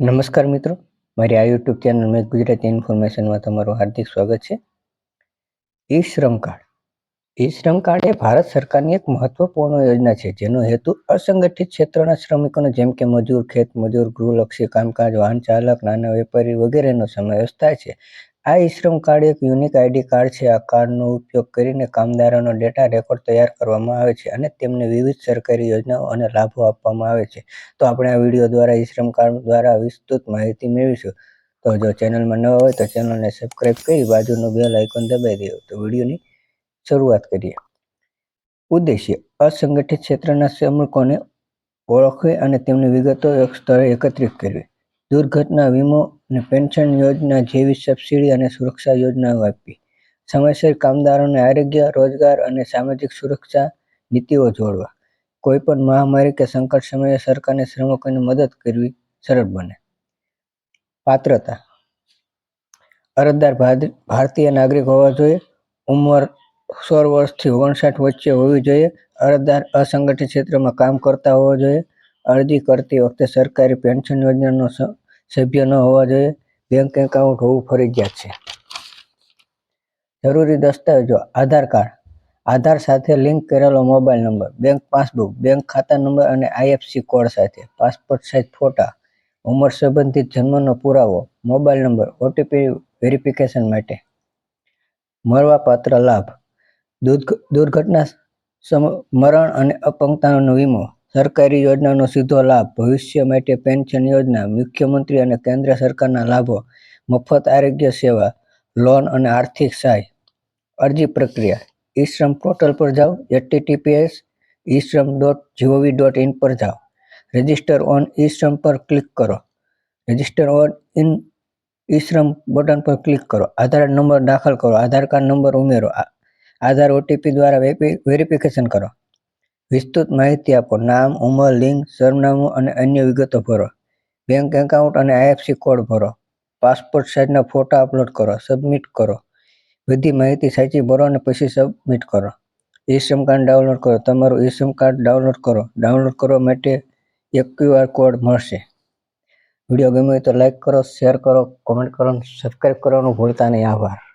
નમસ્કાર મિત્રો. મારી આ યુટ્યુબ ચેનલ મેં ગુજરાતી ઇન્ફોર્મેશનમાં તમારું હાર્દિક સ્વાગત છે. ઈ શ્રમ કાર્ડ. ઈ શ્રમ કાર્ડ એ ભારત સરકારની એક મહત્વપૂર્ણ યોજના છે, જેનો હેતુ અસંગઠિત ક્ષેત્રના શ્રમિકોને જેમ કે મજૂર ખેત મજૂર ગૃહલક્ષી કામકાજ વાહન ચાલક નાના વેપારી વગેરેનો સમાવેશ થાય છે. આ ઈશ્રમ કાર્ડ એક યુનિક આઈડી કાર્ડ છે. આ કાર્ડનો ઉપયોગ કરીને કામદારોનો ડેટા રેકોર્ડ તૈયાર કરવામાં આવે છે અને તેમને વિવિધ સરકારી યોજનાઓ અને લાભો આપવામાં આવે છે. તો આપણે આ વીડિયો દ્વારા ઈશ્રમ કાર્ડ દ્વારા વિસ્તૃત માહિતી મેળવીશું. તો જો ચેનલમાં ન હોય તો ચેનલને સબસ્ક્રાઇબ કરી બાજુનું બેલ આઇકોન દબાવી દેવું તો વિડીયોની શરૂઆત કરીએ. ઉદ્દેશ્ય. અસંગઠિત ક્ષેત્રના શ્રમિકોને ઓળખવી અને તેમની વિગતો એક સ્તરે એકત્રિત કરવી. દુર્ઘટના વીમો અને પેન્શન યોજના જેવી સબસિડી અને સુરક્ષા યોજનાઓ આપવી સમયસર કામદારોને આરોગ્ય, રોજગાર અને સામાજિક સુરક્ષા નીતિઓ જોડવા. કોઈપણ મહામારી કે સંકટ સમયે સરકારને શ્રમિકોને મદદ કરવી સરળ બને. પાત્રતા. અરજદાર ભાર- ભારતીય નાગરિક હોવા જોઈએ. ઉંમર સોળ વર્ષથી ઓગણસાઠ વચ્ચે હોવી જોઈએ. અરજદાર અસંગઠિત ક્ષેત્રમાં કામ કરતા હોવા જોઈએ. અરજી કરતી વખતે સરકારી પેન્શન યોજનાનો સભ્ય ન હોવા જોઈએ. બેંક એકાઉન્ટ હોવું ફરજિયાત છે. જરૂરી દસ્તાવેજો, આધાર કાર્ડ. આધાર સાથે લિંક કરેલો mobile number bank passbook bank ખાતા નંબર અને આઈએફસી કોડ સાથે. પાસપોર્ટ સાઇઝ ફોટા ઉંમર સંબંધિત જન્મનો પુરાવો મોબાઈલ નંબર ઓટીપી વેરિફિકેશન માટે. મળવાપાત્ર લાભ. દુર્ઘ- દુર્ઘટના સમ- મરણ અને અપંગતાનો વીમો. સરકારી યોજનાનો સીધો લાભ, ભવિષ્ય માટે પેન્શન યોજના, મુખ્યમંત્રી અને કેન્દ્ર સરકારના લાભો, મફત આરોગ્ય સેવા, લોન અને આર્થિક સહાય. અરજી પ્રક્રિયા. ઈ શ્રમ પોર્ટલ પર જાઓ, એચટીટીપીએસ ઈ શ્રમ ડોટ જીઓવી ડોટ ઇન પર જાઓ. રજિસ્ટર ઓન ઈ શ્રમ પર ક્લિક કરો. રજિસ્ટર ઓન ઇન ઈ શ્રમ બટન પર ક્લિક કરો. આધાર નંબર દાખલ કરો. આધાર કાર્ડ નંબર ઉમેરો. આધાર ઓટીપી દ્વારા વેરિફિકેશન કરો. વિસ્તૃત માહિતી આપો. નામ, ઉંમર, લિંગ, સરનામું અને અન્ય વિગતો ભરો. બેંક એકાઉન્ટ અને આઈએફસી કોડ ભરો. પાસપોર્ટ સાઇઝના ફોટા અપલોડ કરો. સબમિટ કરો. બધી માહિતી સાચી ભરો અને પછી સબમિટ કરો. ઈ શ્રમ કાર્ડ ડાઉનલોડ કરો. તમારું ઈ શ્રમ કાર્ડ ડાઉનલોડ કરો. ડાઉનલોડ કરવા માટે એક ક્યુઆર કોડ મળશે. વીડિયો ગમ્યો તો લાઇક કરો, શેર કરો, કોમેન્ટ કરો અને સબસ્ક્રાઈબ કરવાનું ભૂલતા નહીં. આભાર.